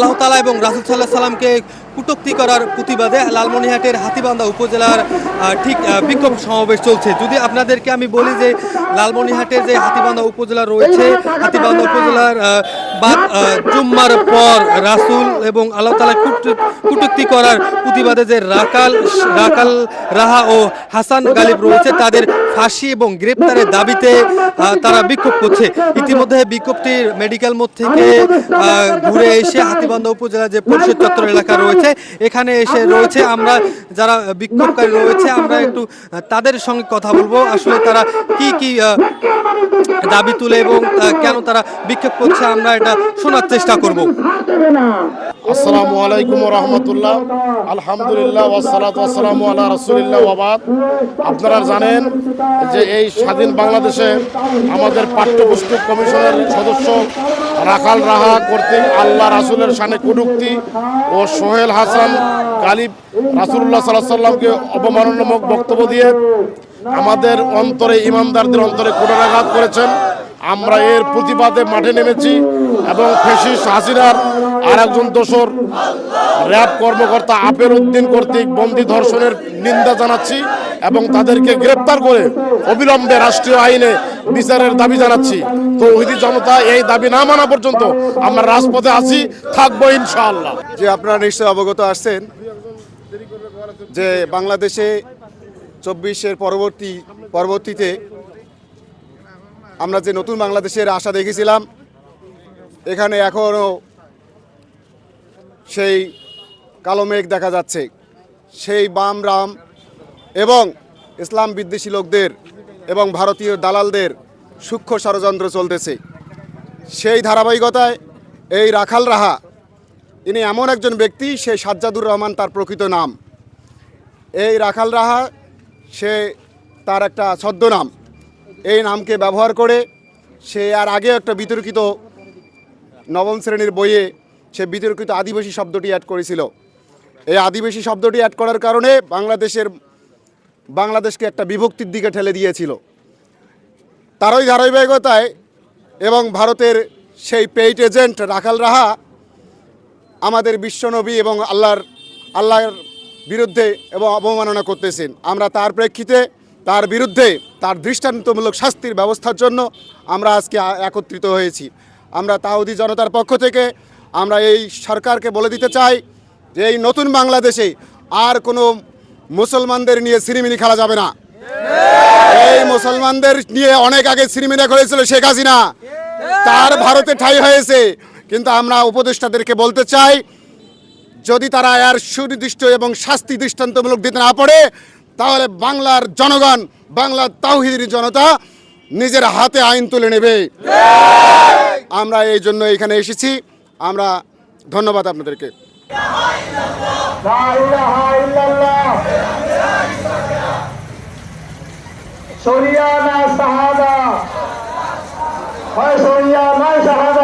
আল্লাহ তালা এবং রাসুল সাল্লাহ সাল্লামকে কুটক্তি করার প্রতিবাদে লালমনিহাটের হাতিবান্ধা উপজেলার ঠিক বিক্ষোভ সমাবেশ চলছে। যদি আপনাদেরকে আমি বলি যে লালমনিহাটের যে হাতিবান্ধা উপজেলা রয়েছে, হাতিবান্ধা উপজেলার বাদ জুম্মার পর রাসুল এবং আল্লাহ তালা কুটুক্তি করার প্রতিবাদে যে রাকাল রাকাল রাহা ও হাসান গালিব রয়েছে তাদের ফাঁসি এবং গ্রেপ্তারের দাবিতে তারা বিক্ষোভ করছে। ইতিমধ্যে বিক্ষোভটির মেডিকেল মোড় থেকে ঘুরে এসে হাতিবান্ধা উপজেলা যে পরিষদ চত্বর এলাকা রয়েছে এখানে এসে রয়েছে আমরা যারা বিক্ষোভকারী রয়েছে আমরা একটু তাদের সঙ্গে কথা বলব। আসলে তারা কি কি দাবি তুলে এবং কেন তারা বিক্ষোভ করছে আমরা এটা শোনার চেষ্টা করব। আসসালামু আলাইকুম রহমতুল্লাহ। আলহামদুলিল্লাহ ওয়াসালাত ওয়াসালামু আলা রাসূলিল্লাহ ওয়াবাদ আপনারা জানেন যে এই স্বাধীন বাংলাদেশে আমাদের পাঠ্যপুস্তক কমিশনের সদস্য রাখাল রাহা কর্তৃক আল্লাহ রাসূলের শানে কুটুক্তি ও সোহেল হাসান গালিব রাসূলুল্লাহ সাল্লাহ সাল্লামকে অবমাননামূলক বক্তব্য দিয়ে আমাদের অন্তরে, ইমানদারদের অন্তরে কুটারাঘাত করেছেন। আমরা এর প্রতিবাদে মাঠে নেমেছি। এবং ফেসিস হাসিনার আর একজন দোসর, র্যাব কর্মকর্তা আপের উদ্দিন কর্তৃক বন্দি ধর্ষণের নিন্দা জানাচ্ছি এবং তাদেরকে গ্রেপ্তার করে অবিলম্বে রাষ্ট্রীয় আইনে বিচারের দাবি জানাচ্ছি। তো ওইদি জনতা এই দাবি না মানা পর্যন্ত আমরা রাজপথে আছি, থাকব ইনশাআল্লাহ। যে আপনারা নিশ্চয় অবগত আসছেন যে বাংলাদেশে চব্বিশের পরবর্তী পরবর্তীতে আমরা যে নতুন বাংলাদেশের আশা দেখেছিলাম এখানে এখনও সেই কালো মেঘ দেখা যাচ্ছে। সেই বাম রাম এবং ইসলাম বিদ্বেষী লোকদের এবং ভারতীয় দালালদের সূক্ষ্ম ষড়যন্ত্র চলতেছে। সেই ধারাবাহিকতায় এই রাখাল রাহা, ইনি এমন একজন ব্যক্তি, সে সাজ্জাদুর রহমান তার প্রকৃত নাম। এই রাখাল রাহা, সে তার একটা ছদ্মনাম। এই নামকে ব্যবহার করে সে আর আগে একটা বিতর্কিত নবম শ্রেণির বইয়ে সে বিতর্কিত আদিবাসী শব্দটি অ্যাড করেছিল। এই আদিবাসী শব্দটি অ্যাড করার কারণে বাংলাদেশের, বাংলাদেশকে একটা বিভক্তির দিকে ঠেলে দিয়েছিল। তারই ধারাবাহিকতায় এবং ভারতের সেই পেইট এজেন্ট রাখাল রাহা আমাদের বিশ্বনবী এবং আল্লাহর আল্লাহর বিরুদ্ধে এবং অবমাননা করতেছেন। আমরা তার প্রেক্ষিতে তার বিরুদ্ধে তার দৃষ্টান্তমূলক শাস্তির ব্যবস্থার জন্য আমরা আজকে একত্রিত হয়েছি। আমরা তাহুদি জনতার পক্ষ থেকে আমরা এই সরকারকে বলে দিতে চাই যে এই নতুন বাংলাদেশে আর কোনো মুসলমানদের নিয়ে সিনেমিনি খেলা যাবে না। এই মুসলমানদের নিয়ে অনেক আগে সিনেমিনা করেছিল শেখ হাসিনা। তার ভারতে ঠাই হয়েছে। কিন্তু আমরা উপদেষ্টাদেরকে বলতে চাই, যদি তারা আর সুনির্দিষ্ট এবং শাস্তি দৃষ্টান্তমূলক দিতে না পারে, তাহলে বাংলার জনগণ, বাংলার তাওহিদি জনতা নিজের হাতে আইন তুলে নেবে। আমরা এই জন্য এখানে এসেছি। আমরা ধন্যবাদ আপনাদেরকে। সরিয়া না সাহাদা। হয় সরিয়া না সাহাদা।